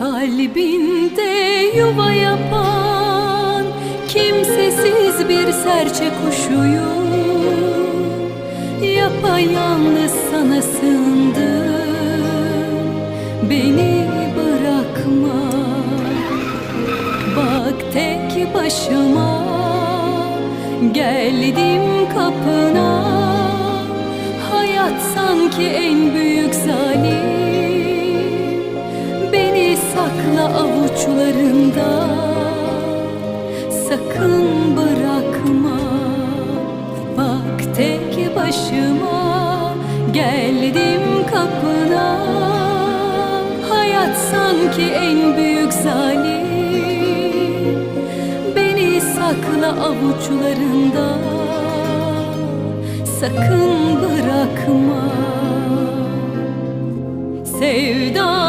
Kalbinde yuva yapan kimsesiz bir serçe kuşuyum. Yapayalnız sana sığındım. Beni bırakma. Bak tek başıma. Geldim kapına. Hayat sanki en büyük sakla avuçlarında Sakın bırakma. Bak tek başıma Geldim kapına. Hayat sanki en büyük zalim. Beni sakla avuçlarında Sakın bırakma. Sevdalı